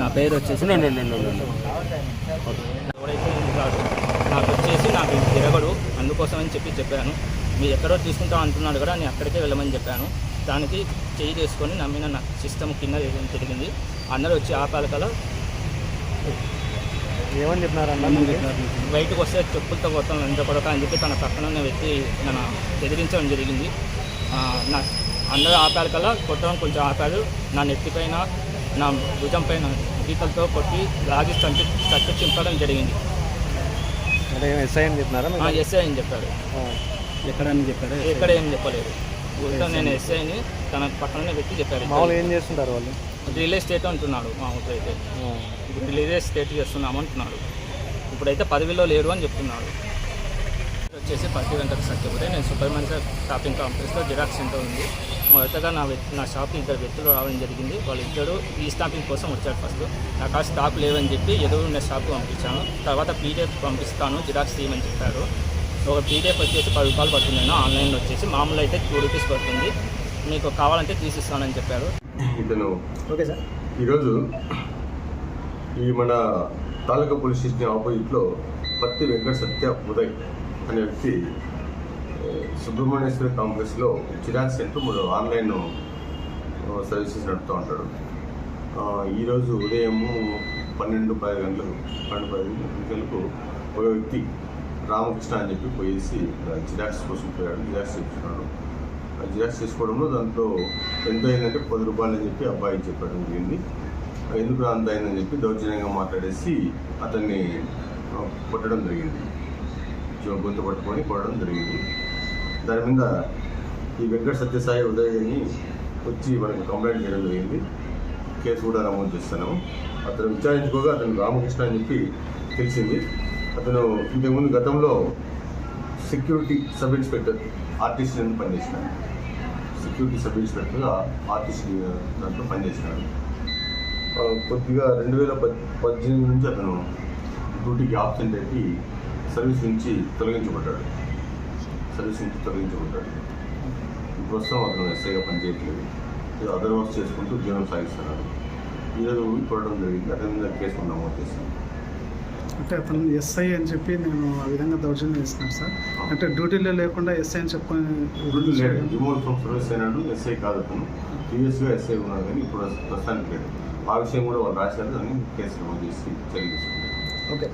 నా పేరు వచ్చేసి. ఎవరైతే నాకు వచ్చేసి నాకు తిరగడు. అందుకోసం అని చెప్పి చెప్పాను. మీరు ఎక్కడో తీసుకుంటాం అంటున్నాడు కూడా నేను అక్కడికే వెళ్ళమని చెప్పాను. దానికి చేయి చేసుకొని నమ్మిన నా సిస్టమ్ కింద జరిగింది అందరూ వచ్చి ఆపాలి కదా ఏమని చెప్పినారన్న బయటకు వస్తే చెప్పులతో కొత్త ఎంత కొడక అని చెప్పి తన పక్కన వ్యక్తి నన్ను బెదిరించడం జరిగింది. నా అందరూ ఆపాలి కల్లా కొట్టడం కొంచెం ఆపారు నా నెత్తిపైన నా భుజం పైన గీతలతో కొట్టి లాగి చంపి చచ్చి చింపడం జరిగింది. అంటే ఎస్ఐ అని చెప్పినారా ఆ, ఎస్ఐ అని చెప్పాడు. ఎక్కడ అని చెప్పారు ఎక్కడ ఏం చెప్పలేదు. ఊరితో నేను ఎస్ఐని తన పక్కనే పెట్టి చెప్పారు మామూలుగా ఏం చేస్తుంటారు వాళ్ళు? రిలే స్టేట్ అంటున్నాడు మా ఊరితో అయితే. ఇప్పుడు రిలే స్టేట్ చేస్తున్నాము అంటున్నాడు. ఇప్పుడైతే పదవిలో లేరు అని చెప్తున్నాడు. వచ్చేసి పత్తి వెంకట సత్యపురి. నేను సూపర్ మార్కెట్ షాపింగ్ కాంప్లెక్స్లో జిరాక్స్ సెంటర్ ఉంది. మొదటగా నా నా షాప్కి ఇద్దరు వ్యక్తులు రావడం జరిగింది. వాళ్ళు ఇద్దరు ఈ స్టాంపింగ్ కోసం వచ్చారు ఫస్ట్. నాకు ఆ స్టాక్ లేవని చెప్పి ఎదురు ఉన్న షాప్కి పంపించాను. తర్వాత పీడిఎఫ్ పంపిస్తాను జిరాక్స్ తీయమని చెప్పారు. ఒక పీడిఎఫ్ వచ్చేసి పది రూపాయలు పడుతుంది ఆన్లైన్లో వచ్చేసి. మామూలు అయితే టూ రూపీస్ పడుతుంది. మీకు కావాలంటే తీసిస్తానని చెప్పారు. ఇతను ఓకే సార్. ఈరోజు ఈ మన తాలూకా పోలీస్ స్టేషన్ ఆపోజిట్లో పత్తి వెంకట సత్య ఉదయ్. అనే వ్యక్తి ఏ, సుబ్రహ్మణ్యేశ్వరి కాంప్లెక్స్లో చిరాక్ సెంటర్ మూడు ఆన్లైన్ సర్వీసెస్ నడుపుతూ ఉంటాడు. ఈరోజు ఉదయము పన్నెండు పది గంటలకు పన్నెండు పది గంటలకు ఒక వ్యక్తి రామకృష్ణ అని చెప్పి పోయేసి జిరాక్స్ కోసం పోయాడు జిరాక్స్ తెచ్చుకున్నాడు. ఆ జిరాక్స్ తీసుకోవడంలో దాంట్లో ఎంత అయిందంటే పది రూపాయలు అని చెప్పి అబ్బాయి చెప్పడం జరిగింది. ఎందుకు అంత అయిందని చెప్పి దౌర్జన్యంగా మాట్లాడేసి అతన్ని కొట్టడం జరిగింది. గొంతు పట్టుకొని పోవడం జరిగింది. దాని మీద ఈ వెంకట సత్యసాయి ఉదయ్ అని వచ్చి మనకి కంప్లైంట్ చేయడం జరిగింది. కేసు కూడా నమోదు చేస్తున్నాము. అతను విచారించుకోగా అతను రామకృష్ణ అని చెప్పి తెలిసింది. అతను ఇంతకుముందు గతంలో సెక్యూరిటీ సబ్ ఇన్స్పెక్టర్ ఆర్టీసీ అని పనిచేసినాడు. సెక్యూరిటీ సబ్ ఇన్స్పెక్టర్గా ఆర్టీసీ దాంట్లో పనిచేసినాడు. కొద్దిగా రెండు వేల పద్దెనిమిది నుంచి అతను డ్యూటీకి ఆబ్సెంట్ పెట్టి సర్వీస్ నుంచి తొలగించబడ్డాడు. సర్వీస్ నుంచి తొలగించబడ్డాడు. ప్రస్తుతం అతను ఎస్ఐగా పనిచేయట్లేదు. ఏదో అదర్ వర్క్స్ చేసుకుంటూ జీవనం సాగిస్తున్నాడు. ఈరోజు చూడడం జరిగింది. అతని మీద కేసు నమోదు చేశాను అంటే అతను ఎస్ఐ అని చెప్పి నేను ఆ విధంగా దౌర్జన్యం చేస్తున్నాను సార్. అంటే డ్యూటీలో లేకుండా ఎస్ఐ అని చెప్పుకొని డ్యూటీ లేడు రిమోట్ ఫ్రమ్ సర్వీస్ అయినాడు ఎస్ఐ కాదు అతను. ప్రీవియస్గా ఎస్ఐ ఉన్నాడు కానీ ఇప్పుడు ప్రస్తుతానికి లేడు ఆ విషయం కూడా వాళ్ళు రాశారు. దాన్ని కేసు నమోదు చేసి చర్య ఓకే.